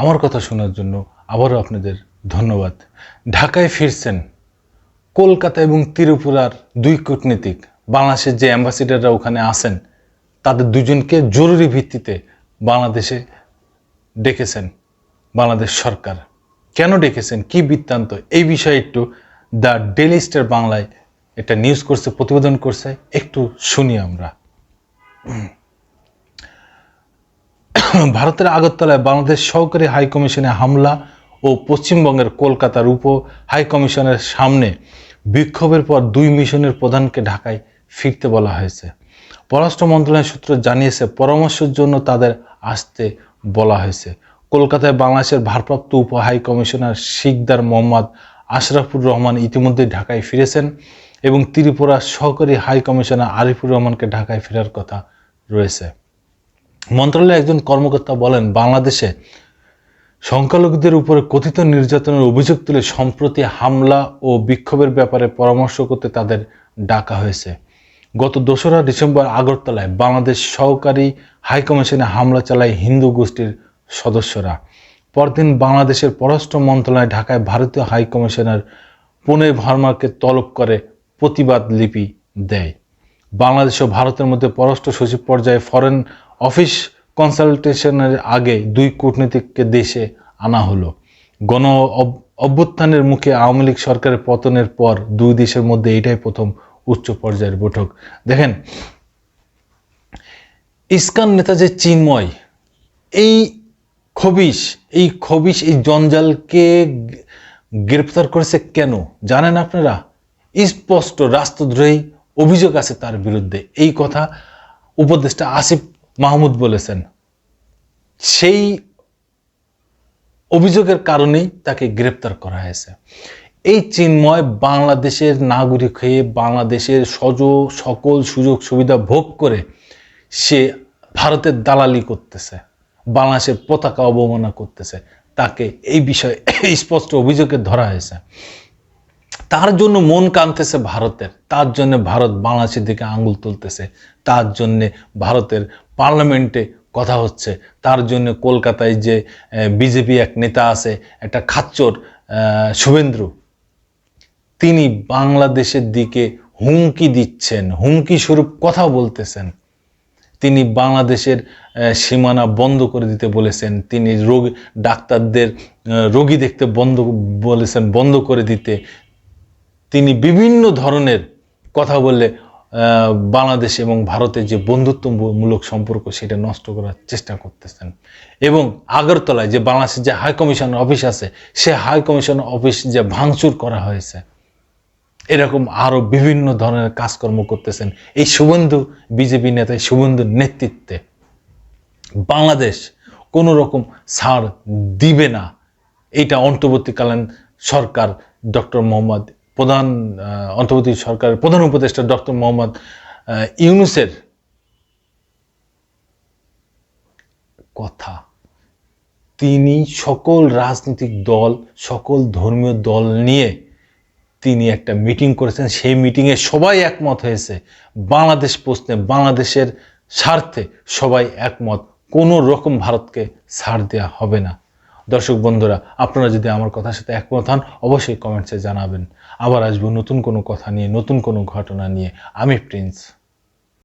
আমার কথা শোনার জন্য আবারও আপনাদের ধন্যবাদ। ঢাকায় ফিরছেন কলকাতা এবং ত্রিপুরার দুই কূটনীতিক, বাংলাদেশের যে অ্যাম্বাসিডাররা ওখানে আছেন, তাদের দুজনকে জরুরি ভিত্তিতে বাংলাদেশে ডেকেছেন বাংলাদেশ সরকার। কেন ডেকেছেন? কি বৃত্তান্ত? এই বিষয়ে একটু দ্য ডেলি স্টার বাংলায় এটা নিউজ করছে, প্রতিবেদন করছে। একটু শুনি আমরা। ভারতের আগরতলায় বাংলাদেশ সহকারী হাই কমিশনে হামলা ও পশ্চিমবঙ্গের কলকাতার উপ হাইকমিশনের সামনে বিক্ষোভের পর দুই মিশনের প্রধানকে ঢাকায় ফিরতে বলা হয়েছে। পররাষ্ট্র মন্ত্রণালয় সূত্র জানিয়েছে, পরামর্শের জন্য তাদের আসতে বলা হয়েছে। কলকাতায় বাংলাদেশের ভারপ্রাপ্ত উপ হাই কমিশনার শিকদার মোহাম্মদ আশরাফুর রহমান ইতিমধ্যে ঢাকায় ফিরেছেন এবং ত্রিপুরার সহকারী হাই কমিশনার আরিফুর রহমানকে ঢাকায় ফেরার কথা রয়েছে। মন্ত্রণালয়ের একজন কর্মকর্তা বলেন, বাংলাদেশে সংখ্যালঘুদের উপরে কথিত নির্যাতনের অভিযোগ তুলে সম্প্রতি হামলা ও বিক্ষোভের ব্যাপারে পরামর্শ করতে তাদের ডাকা হয়েছে। গত দোসরা ডিসেম্বর আগরতলায় বাংলাদেশ সহকারী হাইকমিশনে হামলা চালায় হিন্দু গোষ্ঠীর সদস্যরা। পরদিন বাংলাদেশের পররাষ্ট্র মন্ত্রণালয় ঢাকায় ভারতীয় হাইকমিশনার পুনে ভার্মাকে তলব করে প্রতিবাদ লিপি দেয়। বাংলাদেশ ও ভারতের মধ্যে পররাষ্ট্র সচিব পর্যায়ে ফরেন অফিস কনসালটেশনের আগে দুই কূটনীতিককে দেশে আনা হলো। গণ অভ্যুত্থানের মুখে আওয়ামী লীগ সরকারের পতনের পর দুই দেশের মধ্যে এটাই প্রথম উচ্চ পর্যায়ের বৈঠক। দেখেন, ইস্কান নেতা যে চিন্ময়, এই খবিশ এই খবিশ, এই জঞ্জালকে গ্রেপ্তার করেছে কেন? জানেন আপনারা? স্পষ্ট, রাষ্ট্রদ্রোহী অভিযোগ আছে তার বিরুদ্ধে। এই কথা উপদেষ্টা আসিফ মাহমুদ বলেছেন। সেই অভিযোগের কারণেই তাকে গ্রেপ্তার করা হয়েছে। এই চিন্ময় বাংলাদেশের নাগরিক হয়ে বাংলাদেশের সজ সকল সুযোগ সুবিধা ভোগ করে সে ভারতের দালালি করতেছে, বাংলাদেশের পতাকা অবমাননা করতেছে। তাকে এই বিষয়ে স্পষ্ট অভিযোগে ধরা হয়েছে। তার জন্য মন কানতেছে ভারতের, তার জন্য ভারত বাংলাদেশের দিকে আঙ্গুল তুলতেছে, তার জন্য ভারতের পার্লামেন্টে কথা হচ্ছে, তার জন্য কলকাতায় যে বিজেপি এক নেতা আছে, একটা খাচ্চর শুভেন্দ্র তিনি বাংলাদেশের দিকে হুমকি দিচ্ছেন, হুমকি স্বরূপ কথা বলতেছেন। তিনি বাংলাদেশের সীমানা বন্ধ করে দিতে বলেছেন, তিনি রোগ, ডাক্তারদের রোগী দেখতে বন্ধ, বলেছেন বন্ধ করে দিতে তিনি বিভিন্ন ধরনের কথা বললে বাংলাদেশ এবং ভারতের যে বন্ধুত্বমূলক সম্পর্ক সেটা নষ্ট করার চেষ্টা করতেছেন। এবং আগরতলায় যে বাংলাদেশের যে হাই কমিশন অফিস আছে, সে হাই কমিশন অফিস যে ভাঙচুর করা হয়েছে, এরকম আরও বিভিন্ন ধরনের কাজকর্ম করতেছেন। এই শুভেন্দু বিজেপি নেতা শুভেন্দুর নেতৃত্বে বাংলাদেশ কোনো রকম ছাড় দিবে না। এইটা অন্তর্বর্তীকালীন সরকার ডক্টর মোহাম্মদ প্রধান অন্তর্বর্তী সরকারের প্রধান উপদেষ্টা ডক্টর মোহাম্মদ ইউনুসের কথা। তিনি সকল রাজনৈতিক দল, সকল ধর্মীয় দল নিয়ে তিনি একটা মিটিং করেছেন। সেই মিটিংয়ে সবাই একমত হয়েছে। বাংলাদেশ প্রশ্নে বাংলাদেশের স্বার্থে সবাই একমত। কোনো রকম ভারতকে ছাড় দেওয়া হবে না। দর্শক বন্ধুরা, আপনারা যদি আমার কথার সাথে একমত হন, অবশ্যই কমেন্টসে জানাবেন। আবার আসব নতুন কোনো কথা নিয়ে, নতুন কোনো ঘটনা নিয়ে। আমি প্রিন্স।